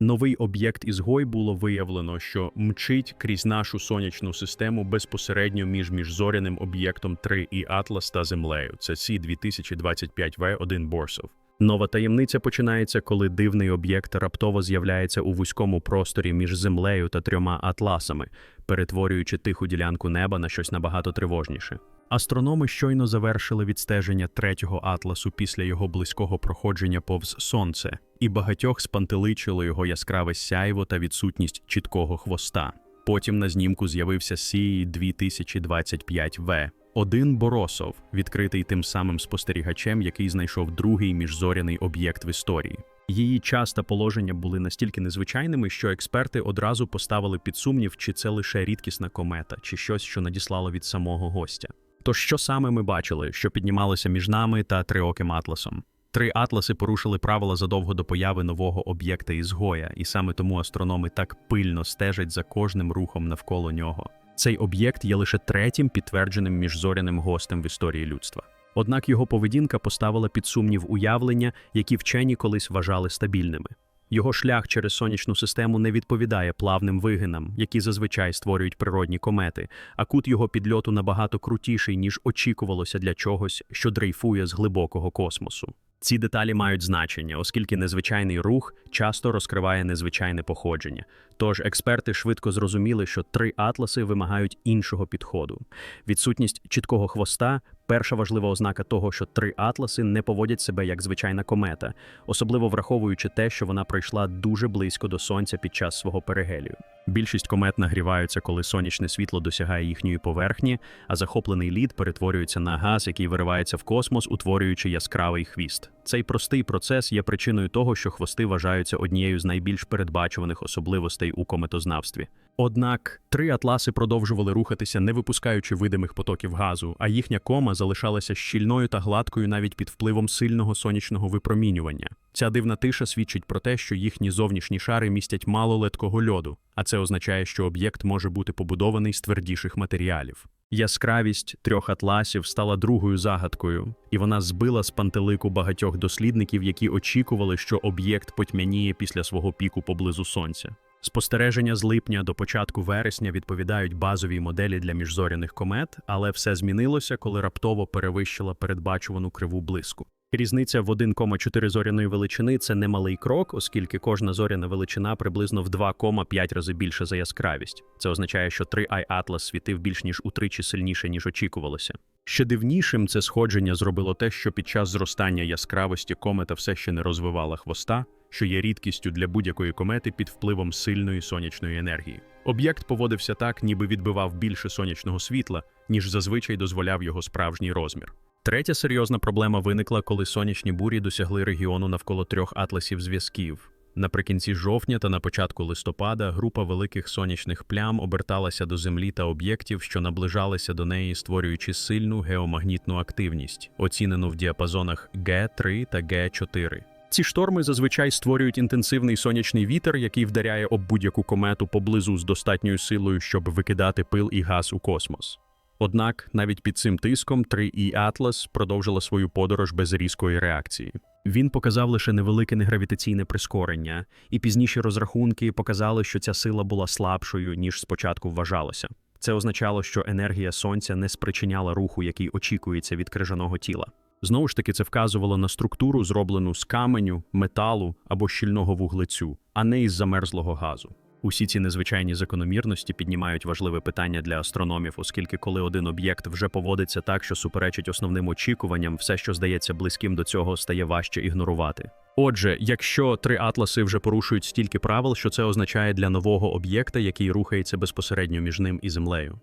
Новий об'єкт ізгой було виявлено, що мчить крізь нашу сонячну систему безпосередньо між міжзоряним об'єктом 3 і Атлас та Землею. Це Сі-2025В1 Борсов. Нова таємниця починається, коли дивний об'єкт раптово з'являється у вузькому просторі між Землею та трьома атласами, перетворюючи тиху ділянку неба на щось набагато тривожніше. Астрономи щойно завершили відстеження третього атласу після його близького проходження повз сонце, і багатьох спантеличило його яскраве сяйво та відсутність чіткого хвоста. Потім на знімку з'явився Сії 2025В. Один Боросов, відкритий тим самим спостерігачем, який знайшов другий міжзоряний об'єкт в історії. Її час та положення були настільки незвичайними, що експерти одразу поставили під сумнів, чи це лише рідкісна комета, чи щось, що надіслало від самого гостя. Тож що саме ми бачили, що піднімалося між нами та триоким атласом? Три атласи порушили правила задовго до появи нового об'єкта ізгоя, і саме тому астрономи так пильно стежать за кожним рухом навколо нього. Цей об'єкт є лише третім підтвердженим міжзоряним гостем в історії людства. Однак його поведінка поставила під сумнів уявлення, які вчені колись вважали стабільними. Його шлях через сонячну систему не відповідає плавним вигинам, які зазвичай створюють природні комети, а кут його підльоту набагато крутіший, ніж очікувалося для чогось, що дрейфує з глибокого космосу. Ці деталі мають значення, оскільки незвичайний рух часто розкриває незвичайне походження. Тож експерти швидко зрозуміли, що три атласи вимагають іншого підходу. Відсутність чіткого хвоста перша важлива ознака того, що три атласи не поводять себе як звичайна комета, особливо враховуючи те, що вона пройшла дуже близько до сонця під час свого перигелію. Більшість комет нагріваються, коли сонячне світло досягає їхньої поверхні, а захоплений лід перетворюється на газ, який виривається в космос, утворюючи яскравий хвіст. Цей простий процес є причиною того, що хвости вважаються однією з найбільш передбачуваних особливостей у кометознавстві. Однак три атласи продовжували рухатися, не випускаючи видимих потоків газу, а їхня кома залишалася щільною та гладкою навіть під впливом сильного сонячного випромінювання. Ця дивна тиша свідчить про те, що їхні зовнішні шари містять мало леткого льоду, а це означає, що об'єкт може бути побудований з твердіших матеріалів. Яскравість трьох атласів стала другою загадкою, і вона збила з пантелику багатьох дослідників, які очікували, що об'єкт потьмяніє після свого піку поблизу сонця. Спостереження з липня до початку вересня відповідають базовій моделі для міжзоряних комет, але все змінилося, коли раптово перевищила передбачувану криву блиску. Різниця в 1,4 зоряної величини це немалий крок, оскільки кожна зоряна величина приблизно в 2,5 рази більше за яскравість. Це означає, що 3i Atlas світив більш ніж утричі сильніше, ніж очікувалося. Ще дивнішим це сходження зробило те, що під час зростання яскравості комета все ще не розвивала хвоста, що є рідкістю для будь-якої комети під впливом сильної сонячної енергії. Об'єкт поводився так, ніби відбивав більше сонячного світла, ніж зазвичай дозволяв його справжній розмір. Третя серйозна проблема виникла, коли сонячні бурі досягли регіону навколо трьох атласів зв'язків. Наприкінці жовтня та на початку листопада група великих сонячних плям оберталася до Землі та об'єктів, що наближалися до неї, створюючи сильну геомагнітну активність, оцінену в діапазонах Г3 та Г4. Ці шторми зазвичай створюють інтенсивний сонячний вітер, який вдаряє об будь-яку комету поблизу з достатньою силою, щоб викидати пил і газ у космос. Однак навіть під цим тиском 3І Atlas продовжила свою подорож без різкої реакції. Він показав лише невелике негравітаційне прискорення, і пізніші розрахунки показали, що ця сила була слабшою, ніж спочатку вважалося. Це означало, що енергія сонця не спричиняла руху, який очікується від крижаного тіла. Знову ж таки, це вказувало на структуру, зроблену з каменю, металу або щільного вуглецю, а не із замерзлого газу. Усі ці незвичайні закономірності піднімають важливе питання для астрономів, оскільки коли один об'єкт вже поводиться так, що суперечить основним очікуванням, все, що здається близьким до цього, стає важче ігнорувати. Отже, якщо три атласи вже порушують стільки правил, що це означає для нового об'єкта, який рухається безпосередньо між ним і землею.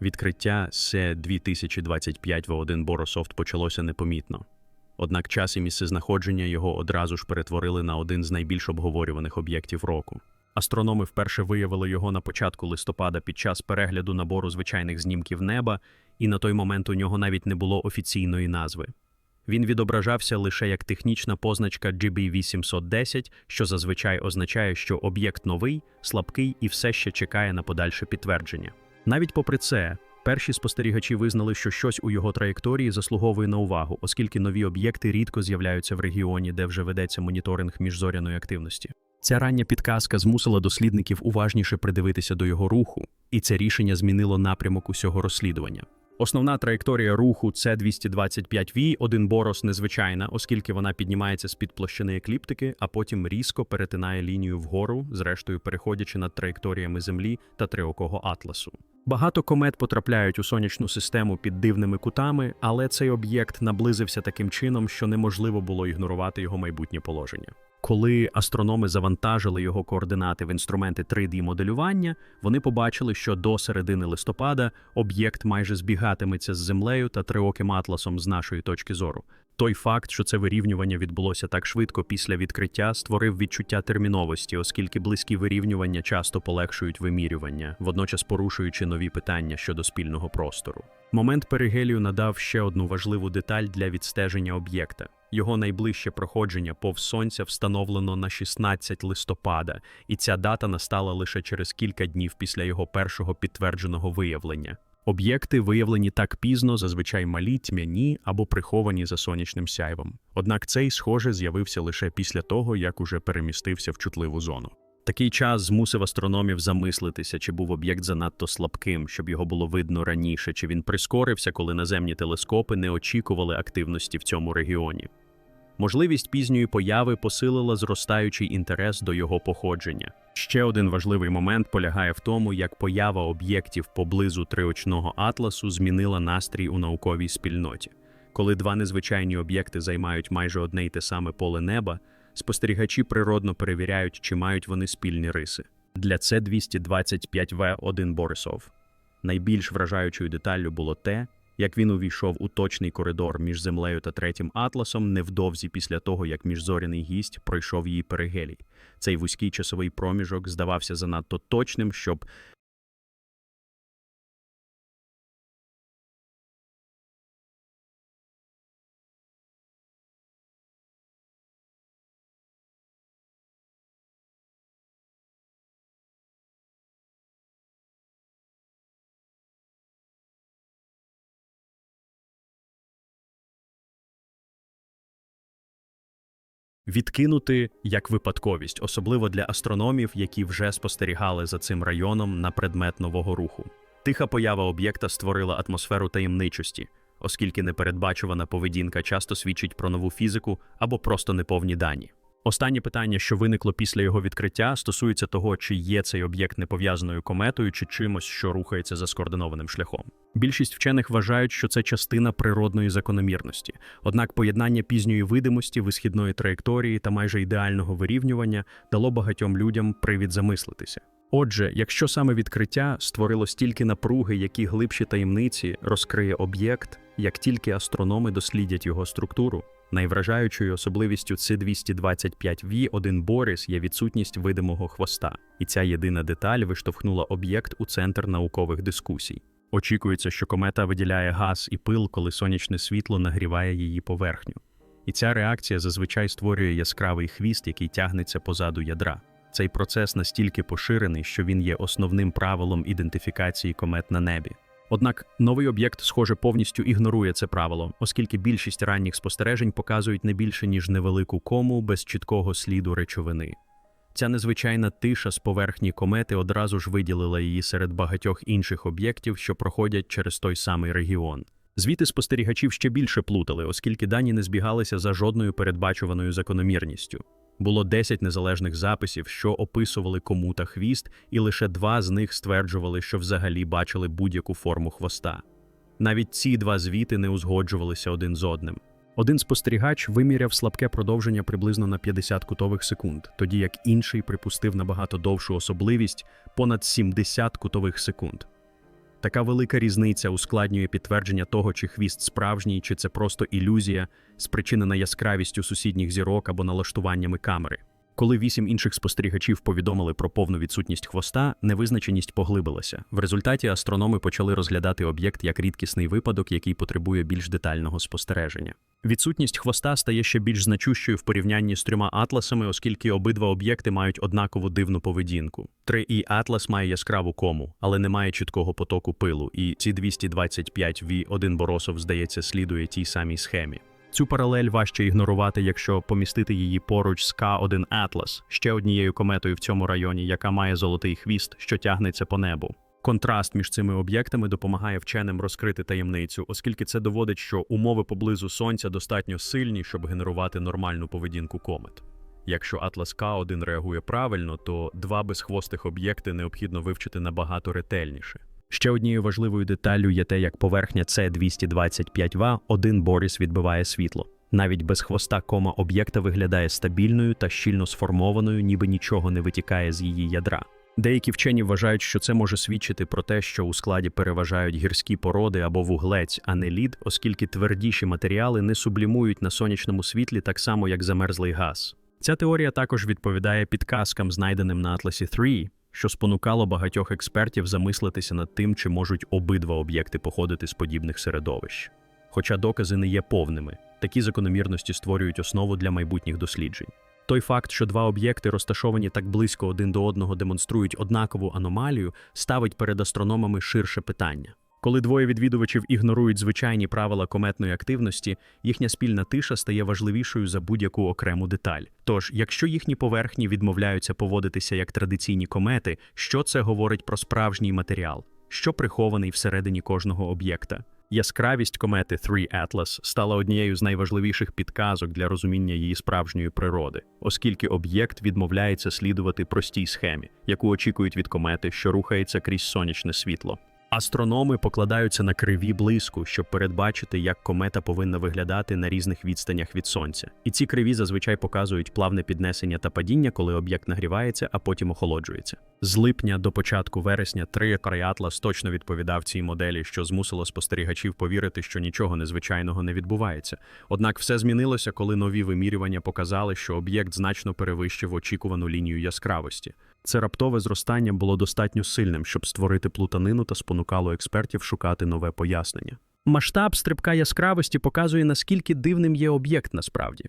Відкриття С 2025 В1 Борософт почалося непомітно. Однак час і місце знаходження його одразу ж перетворили на один з найбільш обговорюваних об'єктів року. Астрономи вперше виявили його на початку листопада під час перегляду набору звичайних знімків неба, і на той момент у нього навіть не було офіційної назви. Він відображався лише як технічна позначка GB810, що зазвичай означає, що об'єкт новий, слабкий і все ще чекає на подальше підтвердження. Навіть попри це, перші спостерігачі визнали, що щось у його траєкторії заслуговує на увагу, оскільки нові об'єкти рідко з'являються в регіоні, де вже ведеться моніторинг міжзоряної активності. Ця рання підказка змусила дослідників уважніше придивитися до його руху, і це рішення змінило напрямок усього розслідування. Основна траєкторія руху це 225 v один борос незвичайна, оскільки вона піднімається з-під площини екліптики, а потім різко перетинає лінію вгору, зрештою переходячи над траєкторіями Землі та триокого атласу. Багато комет потрапляють у сонячну систему під дивними кутами, але цей об'єкт наблизився таким чином, що неможливо було ігнорувати його майбутнє положення. Коли астрономи завантажили його координати в інструменти 3D-моделювання, вони побачили, що до середини листопада об'єкт майже збігатиметься з Землею та триоким атласом з нашої точки зору. Той факт, що це вирівнювання відбулося так швидко після відкриття, створив відчуття терміновості, оскільки близькі вирівнювання часто полегшують вимірювання, водночас порушуючи нові питання щодо спільного простору. Момент перигелію надав ще одну важливу деталь для відстеження об'єкта. Його найближче проходження повз сонця встановлено на 16 листопада, і ця дата настала лише через кілька днів після його першого підтвердженого виявлення. Об'єкти, виявлені так пізно, зазвичай малі, тьмяні або приховані за сонячним сяйвом. Однак цей, схоже, з'явився лише після того, як уже перемістився в чутливу зону. Такий час змусив астрономів замислитися, чи був об'єкт занадто слабким, щоб його було видно раніше, чи він прискорився, коли наземні телескопи не очікували активності в цьому регіоні. Можливість пізньої появи посилила зростаючий інтерес до його походження. Ще один важливий момент полягає в тому, як поява об'єктів поблизу триочного атласу змінила настрій у науковій спільноті. Коли два незвичайні об'єкти займають майже одне й те саме поле неба, спостерігачі природно перевіряють, чи мають вони спільні риси. Для це 225 в 1 Борисов. Найбільш вражаючою деталлю було те, як він увійшов у точний коридор між землею та третім атласом невдовзі після того, як міжзоряний гість пройшов її перигелій. Цей вузький часовий проміжок здавався занадто точним, щоб відкинути як випадковість, особливо для астрономів, які вже спостерігали за цим районом на предмет нового руху. Тиха поява об'єкта створила атмосферу таємничості, оскільки непередбачувана поведінка часто свідчить про нову фізику або просто неповні дані. Останнє питання, що виникло після його відкриття, стосується того, чи є цей об'єкт непов'язаною кометою чи чимось, що рухається за скоординованим шляхом. Більшість вчених вважають, що це частина природної закономірності. Однак поєднання пізньої видимості, висхідної траєкторії та майже ідеального вирівнювання дало багатьом людям привід замислитися. Отже, якщо саме відкриття створило стільки напруги, які глибші таємниці розкриє об'єкт, як тільки астрономи дослідять його структуру. Найвражаючою особливістю c 225 v 1 Борис є відсутність видимого хвоста, і ця єдина деталь виштовхнула об'єкт у центр наукових дискусій. Очікується, що комета виділяє газ і пил, коли сонячне світло нагріває її поверхню. І ця реакція зазвичай створює яскравий хвіст, який тягнеться позаду ядра. Цей процес настільки поширений, що він є основним правилом ідентифікації комет на небі. Однак новий об'єкт, схоже, повністю ігнорує це правило, оскільки більшість ранніх спостережень показують не більше ніж невелику кому без чіткого сліду речовини. Ця незвичайна тиша з поверхні комети одразу ж виділила її серед багатьох інших об'єктів, що проходять через той самий регіон. Звіти спостерігачів ще більше плутали, оскільки дані не збігалися за жодною передбачуваною закономірністю. Було 10 незалежних записів, що описували кому та хвіст, і лише два з них стверджували, що взагалі бачили будь-яку форму хвоста. Навіть ці два звіти не узгоджувалися один з одним. Один спостерігач виміряв слабке продовження приблизно на 50 кутових секунд, тоді як інший припустив набагато довшу особливість понад 70 кутових секунд. Така велика різниця ускладнює підтвердження того, чи хвіст справжній, чи це просто ілюзія, спричинена яскравістю сусідніх зірок або налаштуваннями камери. Коли вісім інших спостерігачів повідомили про повну відсутність хвоста, невизначеність поглибилася. В результаті астрономи почали розглядати об'єкт як рідкісний випадок, який потребує більш детального спостереження. Відсутність хвоста стає ще більш значущою в порівнянні з трьома атласами, оскільки обидва об'єкти мають однакову дивну поведінку. 3І атлас має яскраву кому, але не має чіткого потоку пилу, і ці 225 v 1 Боросов, здається, слідує тій самій схемі. Цю паралель важче ігнорувати, якщо помістити її поруч з К1 Atlas, ще однією кометою в цьому районі, яка має золотий хвіст, що тягнеться по небу. Контраст між цими об'єктами допомагає вченим розкрити таємницю, оскільки це доводить, що умови поблизу сонця достатньо сильні, щоб генерувати нормальну поведінку комет. Якщо Atlas К1 реагує правильно, то два безхвостих об'єкти необхідно вивчити набагато ретельніше. Ще однією важливою деталлю є те, як поверхня С225В один Боріс відбиває світло. Навіть без хвоста кома об'єкта виглядає стабільною та щільно сформованою, ніби нічого не витікає з її ядра. Деякі вчені вважають, що це може свідчити про те, що у складі переважають гірські породи або вуглець, а не лід, оскільки твердіші матеріали не сублімують на сонячному світлі так само, як замерзлий газ. Ця теорія також відповідає підказкам, знайденим на Атласі 3, що спонукало багатьох експертів замислитися над тим, чи можуть обидва об'єкти походити з подібних середовищ. Хоча докази не є повними, такі закономірності створюють основу для майбутніх досліджень. Той факт, що два об'єкти, розташовані так близько один до одного, демонструють однакову аномалію, ставить перед астрономами ширше питання. Коли двоє відвідувачів ігнорують звичайні правила кометної активності, їхня спільна тиша стає важливішою за будь-яку окрему деталь. Тож, якщо їхні поверхні відмовляються поводитися як традиційні комети, що це говорить про справжній матеріал, що прихований всередині кожного об'єкта? Яскравість комети 3 Atlas стала однією з найважливіших підказок для розуміння її справжньої природи, оскільки об'єкт відмовляється слідувати простій схемі, яку очікують від комети, що рухається крізь сонячне світло. Астрономи покладаються на криві блиску, щоб передбачити, як комета повинна виглядати на різних відстанях від сонця. І ці криві зазвичай показують плавне піднесення та падіння, коли об'єкт нагрівається, а потім охолоджується. З липня до початку вересня три Атлас точно відповідав цій моделі, що змусило спостерігачів повірити, що нічого незвичайного не відбувається. Однак все змінилося, коли нові вимірювання показали, що об'єкт значно перевищив очікувану лінію яскравості. Це раптове зростання було достатньо сильним, щоб створити плутанину та спонукало експертів шукати нове пояснення. Масштаб стрибка яскравості показує, наскільки дивним є об'єкт насправді.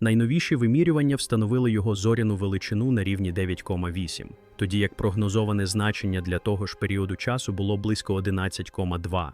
Найновіші вимірювання встановили його зоряну величину на рівні 9,8, тоді як прогнозоване значення для того ж періоду часу було близько 11,2.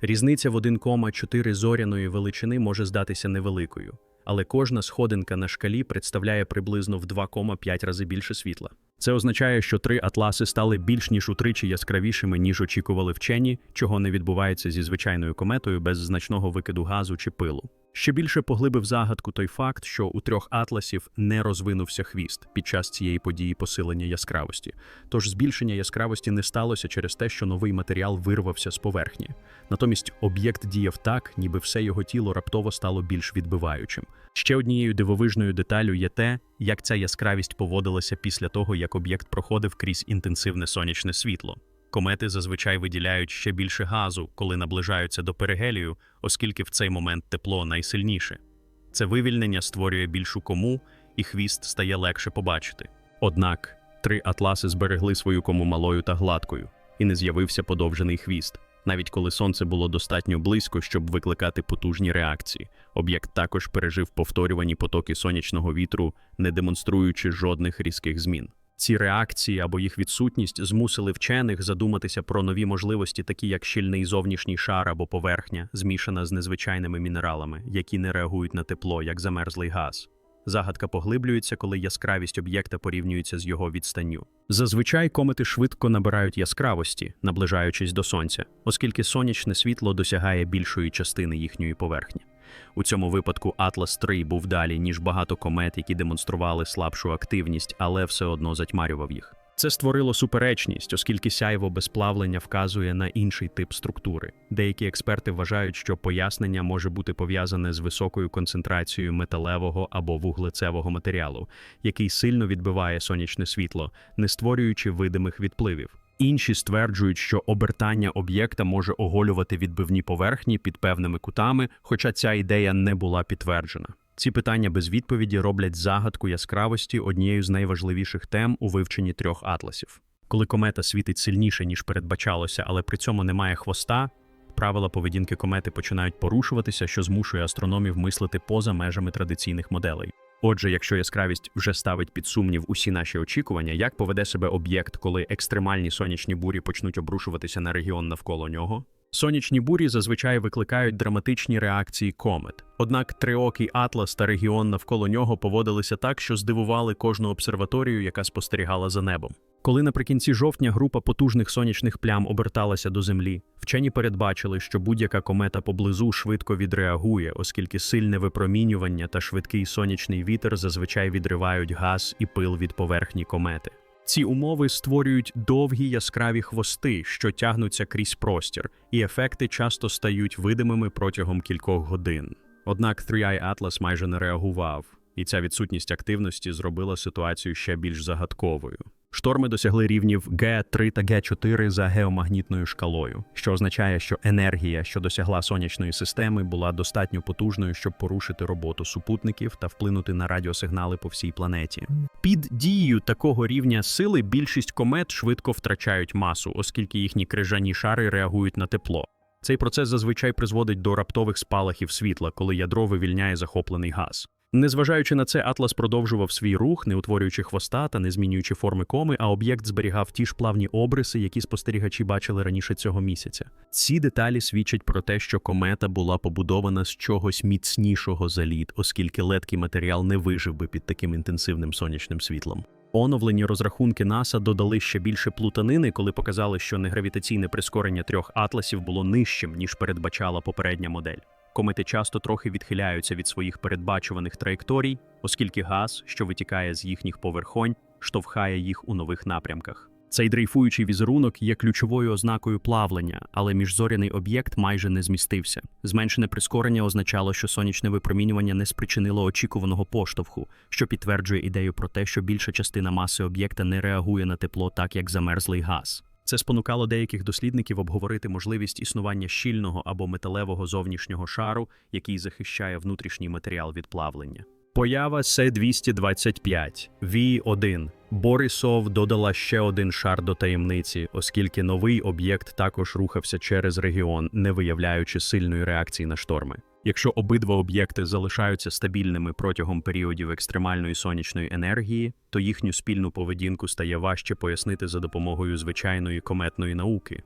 Різниця в 1,4 зоряної величини може здатися невеликою, але кожна сходинка на шкалі представляє приблизно в 2,5 рази більше світла. Це означає, що три атласи стали більш ніж утричі яскравішими, ніж очікували вчені, чого не відбувається зі звичайною кометою без значного викиду газу чи пилу. Ще більше поглибив загадку той факт, що у трьох атласів не розвинувся хвіст під час цієї події посилення яскравості. Тож збільшення яскравості не сталося через те, що новий матеріал вирвався з поверхні. Натомість об'єкт діяв так, ніби все його тіло раптово стало більш відбиваючим. Ще однією дивовижною деталю є те, як ця яскравість поводилася після того, як об'єкт проходив крізь інтенсивне сонячне світло. Комети зазвичай виділяють ще більше газу, коли наближаються до перигелію, оскільки в цей момент тепло найсильніше. Це вивільнення створює більшу кому, і хвіст стає легше побачити. Однак три атласи зберегли свою кому малою та гладкою, і не з'явився подовжений хвіст. Навіть коли сонце було достатньо близько, щоб викликати потужні реакції, об'єкт також пережив повторювані потоки сонячного вітру, не демонструючи жодних різких змін. Ці реакції або їх відсутність змусили вчених задуматися про нові можливості, такі як щільний зовнішній шар або поверхня, змішана з незвичайними мінералами, які не реагують на тепло, як замерзлий газ. Загадка поглиблюється, коли яскравість об'єкта порівнюється з його відстанню. Зазвичай комети швидко набирають яскравості, наближаючись до сонця, оскільки сонячне світло досягає більшої частини їхньої поверхні. У цьому випадку Атлас 3 був далі, ніж багато комет, які демонстрували слабшу активність, але все одно затьмарював їх. Це створило суперечність, оскільки сяйво без плавлення вказує на інший тип структури. Деякі експерти вважають, що пояснення може бути пов'язане з високою концентрацією металевого або вуглецевого матеріалу, який сильно відбиває сонячне світло, не створюючи видимих відпливів. Інші стверджують, що обертання об'єкта може оголювати відбивні поверхні під певними кутами, хоча ця ідея не була підтверджена. Ці питання без відповіді роблять загадку яскравості однією з найважливіших тем у вивченні трьох атласів. Коли комета світить сильніше, ніж передбачалося, але при цьому немає хвоста, правила поведінки комети починають порушуватися, що змушує астрономів мислити поза межами традиційних моделей. Отже, якщо яскравість вже ставить під сумнів усі наші очікування, як поведе себе об'єкт, коли екстремальні сонячні бурі почнуть обрушуватися на регіон навколо нього? Сонячні бурі зазвичай викликають драматичні реакції комет. Однак триокий Атлас та регіон навколо нього поводилися так, що здивували кожну обсерваторію, яка спостерігала за небом. Коли наприкінці жовтня група потужних сонячних плям оберталася до Землі, вчені передбачили, що будь-яка комета поблизу швидко відреагує, оскільки сильне випромінювання та швидкий сонячний вітер зазвичай відривають газ і пил від поверхні комети. Ці умови створюють довгі яскраві хвости, що тягнуться крізь простір, і ефекти часто стають видимими протягом кількох годин. Однак 3i Atlas майже не реагував, і ця відсутність активності зробила ситуацію ще більш загадковою. Шторми досягли рівнів Г3 та Г4 за геомагнітною шкалою, що означає, що енергія, що досягла сонячної системи, була достатньо потужною, щоб порушити роботу супутників та вплинути на радіосигнали по всій планеті. Під дією такого рівня сили більшість комет швидко втрачають масу, оскільки їхні крижані шари реагують на тепло. Цей процес зазвичай призводить до раптових спалахів світла, коли ядро вивільняє захоплений газ. Незважаючи на це, Атлас продовжував свій рух, не утворюючи хвоста та не змінюючи форми коми, а об'єкт зберігав ті ж плавні обриси, які спостерігачі бачили раніше цього місяця. Ці деталі свідчать про те, що комета була побудована з чогось міцнішого за лід, оскільки леткий матеріал не вижив би під таким інтенсивним сонячним світлом. Оновлені розрахунки НАСА додали ще більше плутанини, коли показали, що негравітаційне прискорення трьох атласів було нижчим, ніж передбачала попередня модель. Комети часто трохи відхиляються від своїх передбачуваних траєкторій, оскільки газ, що витікає з їхніх поверхонь, штовхає їх у нових напрямках. Цей дрейфуючий візерунок є ключовою ознакою плавлення, але міжзоряний об'єкт майже не змістився. Зменшене прискорення означало, що сонячне випромінювання не спричинило очікуваного поштовху, що підтверджує ідею про те, що більша частина маси об'єкта не реагує на тепло так, як замерзлий газ. Це спонукало деяких дослідників обговорити можливість існування щільного або металевого зовнішнього шару, який захищає внутрішній матеріал від плавлення. Поява С-225 V1. Борисов додала ще один шар до таємниці, оскільки новий об'єкт також рухався через регіон, не виявляючи сильної реакції на шторми. Якщо обидва об'єкти залишаються стабільними протягом періодів екстремальної сонячної енергії, то їхню спільну поведінку стає важче пояснити за допомогою звичайної кометної науки.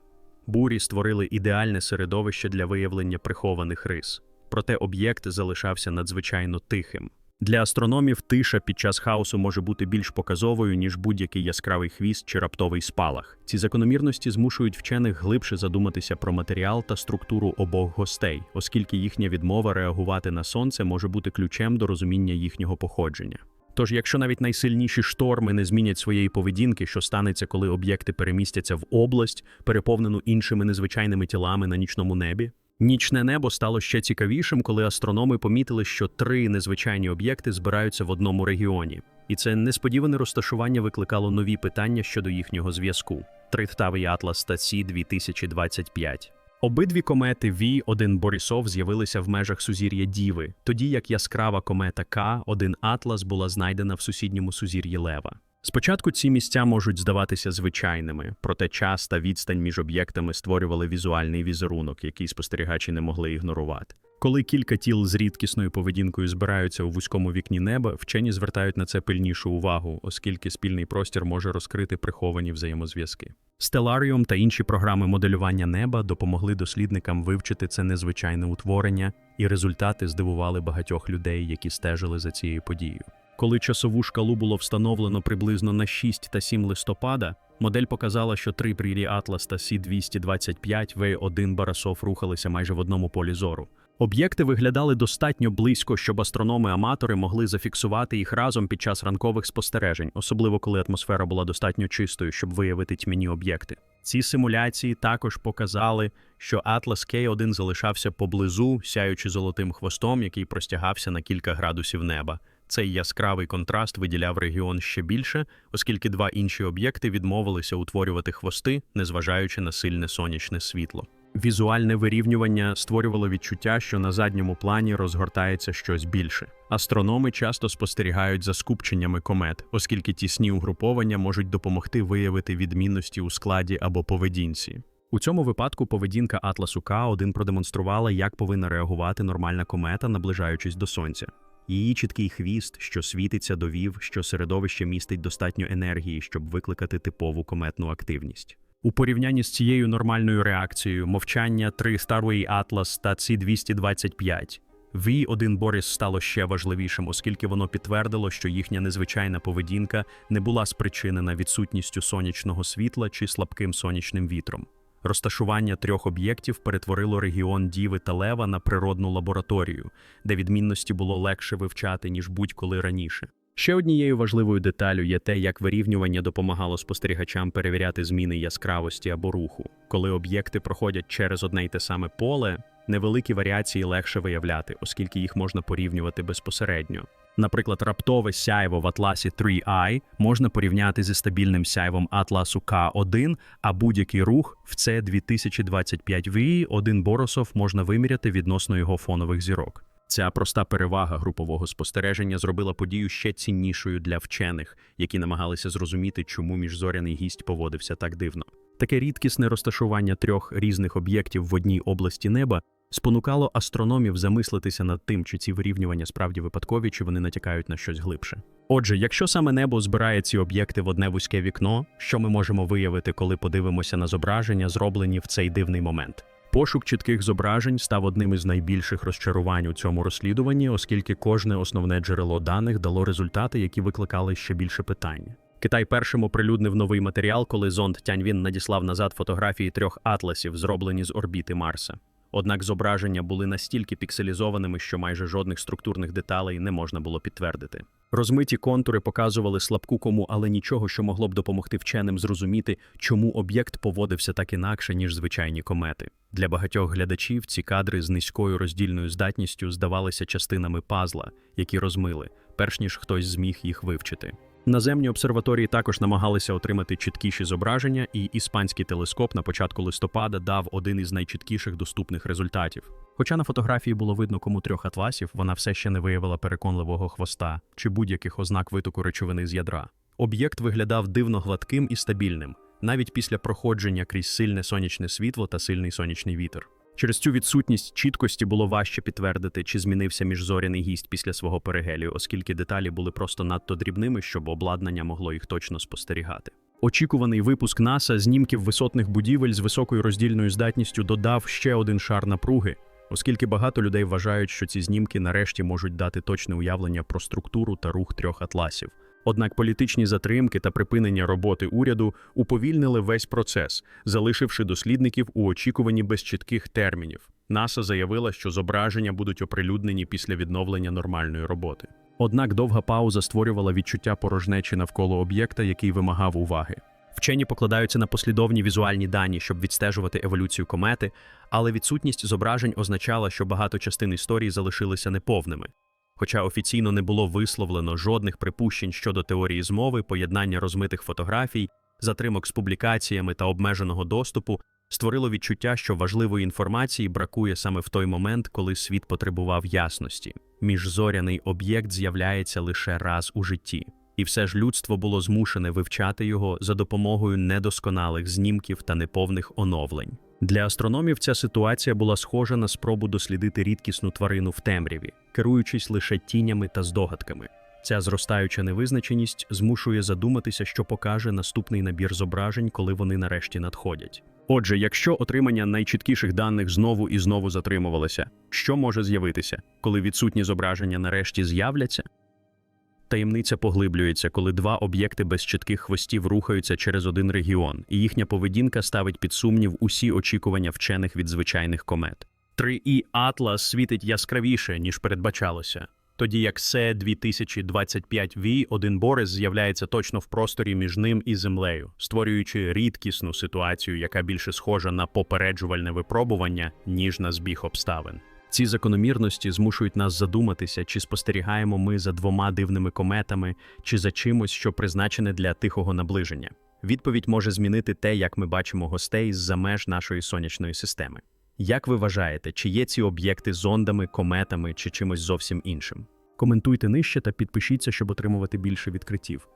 Бурі створили ідеальне середовище для виявлення прихованих рис, проте об'єкт залишався надзвичайно тихим. Для астрономів тиша під час хаосу може бути більш показовою, ніж будь-який яскравий хвіст чи раптовий спалах. Ці закономірності змушують вчених глибше задуматися про матеріал та структуру обох гостей, оскільки їхня відмова реагувати на сонце може бути ключем до розуміння їхнього походження. Тож, якщо навіть найсильніші шторми не змінять своєї поведінки, що станеться, коли об'єкти перемістяться в область, переповнену іншими незвичайними тілами на нічному небі, Нічне небо стало ще цікавішим, коли астрономи помітили, що три незвичайні об'єкти збираються в одному регіоні, і це несподіване розташування викликало нові питання щодо їхнього зв'язку. Трихтавий атлас та Сі 2025 Обидві комети V1 Борисов з'явилися в межах сузір'я Діви, тоді як яскрава комета К1 Атлас була знайдена в сусідньому сузір'ї Лева. Спочатку ці місця можуть здаватися звичайними, проте час та відстань між об'єктами створювали візуальний візерунок, який спостерігачі не могли ігнорувати. Коли кілька тіл з рідкісною поведінкою збираються у вузькому вікні неба, вчені звертають на це пильнішу увагу, оскільки спільний простір може розкрити приховані взаємозв'язки. Stellarium та інші програми моделювання неба допомогли дослідникам вивчити це незвичайне утворення, і результати здивували багатьох людей, які стежили за цією подією. Коли часову шкалу було встановлено приблизно на 6 та 7 листопада, модель показала, що три прірі Атлас та Сі-225 В1 Барасов рухалися майже в одному полі зору. Об'єкти виглядали достатньо близько, щоб астрономи-аматори могли зафіксувати їх разом під час ранкових спостережень, особливо коли атмосфера була достатньо чистою, щоб виявити тьмяні об'єкти. Ці симуляції також показали, що Атлас К1 залишався поблизу, сяючи золотим хвостом, який простягався на кілька градусів неба. Цей яскравий контраст виділяв регіон ще більше, оскільки два інші об'єкти відмовилися утворювати хвости, незважаючи на сильне сонячне світло. Візуальне вирівнювання створювало відчуття, що на задньому плані розгортається щось більше. Астрономи часто спостерігають за скупченнями комет, оскільки тісні угруповання можуть допомогти виявити відмінності у складі або поведінці. У цьому випадку поведінка Атласу К1 продемонструвала, як повинна реагувати нормальна комета, наближаючись до сонця. Її чіткий хвіст, що світиться, довів, що середовище містить достатньо енергії, щоб викликати типову кометну активність. У порівнянні з цією нормальною реакцією мовчання 3 Starway Atlas та C-225 V1 Борис стало ще важливішим, оскільки воно підтвердило, що їхня незвичайна поведінка не була спричинена відсутністю сонячного світла чи слабким сонячним вітром. Розташування трьох об'єктів перетворило регіон Діви та Лева на природну лабораторію, де відмінності було легше вивчати, ніж будь-коли раніше. Ще однією важливою деталю є те, як вирівнювання допомагало спостерігачам перевіряти зміни яскравості або руху. Коли об'єкти проходять через одне й те саме поле, невеликі варіації легше виявляти, оскільки їх можна порівнювати безпосередньо. Наприклад, раптове сяйво в Атласі 3i можна порівняти зі стабільним сяйвом Атласу К1, а будь-який рух в C2025V один Боросов можна виміряти відносно його фонових зірок. Ця проста перевага групового спостереження зробила подію ще ціннішою для вчених, які намагалися зрозуміти, чому міжзоряний гість поводився так дивно. Таке рідкісне розташування трьох різних об'єктів в одній області неба спонукало астрономів замислитися над тим, чи ці вирівнювання справді випадкові, чи вони натякають на щось глибше. Отже, якщо саме небо збирає ці об'єкти в одне вузьке вікно, що ми можемо виявити, коли подивимося на зображення, зроблені в цей дивний момент? Пошук чітких зображень став одним із найбільших розчарувань у цьому розслідуванні, оскільки кожне основне джерело даних дало результати, які викликали ще більше питань. Китай першим оприлюднив новий матеріал, коли зонд Тяньвін надіслав назад фотографії трьох атласів, зроблені з орбіти Марса. Однак зображення були настільки пікселізованими, що майже жодних структурних деталей не можна було підтвердити. Розмиті контури показували слабку кому, але нічого, що могло б допомогти вченим зрозуміти, чому об'єкт поводився так інакше, ніж звичайні комети. Для багатьох глядачів ці кадри з низькою роздільною здатністю здавалися частинами пазла, які розмили, перш ніж хтось зміг їх вивчити. Наземні обсерваторії також намагалися отримати чіткіші зображення, і іспанський телескоп на початку листопада дав один із найчіткіших доступних результатів. Хоча на фотографії було видно кому трьох атласів, вона все ще не виявила переконливого хвоста чи будь-яких ознак витоку речовини з ядра. Об'єкт виглядав дивно гладким і стабільним, навіть після проходження крізь сильне сонячне світло та сильний сонячний вітер. Через цю відсутність чіткості було важче підтвердити, чи змінився міжзоряний гість після свого перигелію, оскільки деталі були просто надто дрібними, щоб обладнання могло їх точно спостерігати. Очікуваний випуск НАСА знімків висотних будівель з високою роздільною здатністю додав ще один шар напруги, оскільки багато людей вважають, що ці знімки нарешті можуть дати точне уявлення про структуру та рух трьох атласів. Однак політичні затримки та припинення роботи уряду уповільнили весь процес, залишивши дослідників у очікуванні без чітких термінів. НАСА заявила, що зображення будуть оприлюднені після відновлення нормальної роботи. Однак довга пауза створювала відчуття порожнечі навколо об'єкта, який вимагав уваги. Вчені покладаються на послідовні візуальні дані, щоб відстежувати еволюцію комети, але відсутність зображень означала, що багато частин історії залишилися неповними. Хоча офіційно не було висловлено жодних припущень щодо теорії змови, поєднання розмитих фотографій, затримок з публікаціями та обмеженого доступу створило відчуття, що важливої інформації бракує саме в той момент, коли світ потребував ясності. Міжзоряний об'єкт з'являється лише раз у житті, і все ж людство було змушене вивчати його за допомогою недосконалих знімків та неповних оновлень. Для астрономів ця ситуація була схожа на спробу дослідити рідкісну тварину в темряві, керуючись лише тінями та здогадками. Ця зростаюча невизначеність змушує задуматися, що покаже наступний набір зображень, коли вони нарешті надходять. Отже, якщо отримання найчіткіших даних знову і знову затримувалося, що може з'явитися, коли відсутні зображення нарешті з'являться? Таємниця поглиблюється, коли два об'єкти без чітких хвостів рухаються через один регіон, і їхня поведінка ставить під сумнів усі очікування вчених від звичайних комет. 3І Атлас світить яскравіше, ніж передбачалося, тоді як Се 2025 v один Борис з'являється точно в просторі між ним і Землею, створюючи рідкісну ситуацію, яка більше схожа на попереджувальне випробування, ніж на збіг обставин. Ці закономірності змушують нас задуматися, чи спостерігаємо ми за двома дивними кометами, чи за чимось, що призначене для тихого наближення. Відповідь може змінити те, як ми бачимо гостей з-за меж нашої сонячної системи. Як ви вважаєте, чи є ці об'єкти зондами, кометами чи чимось зовсім іншим? Коментуйте нижче та підпишіться, щоб отримувати більше відкриттів.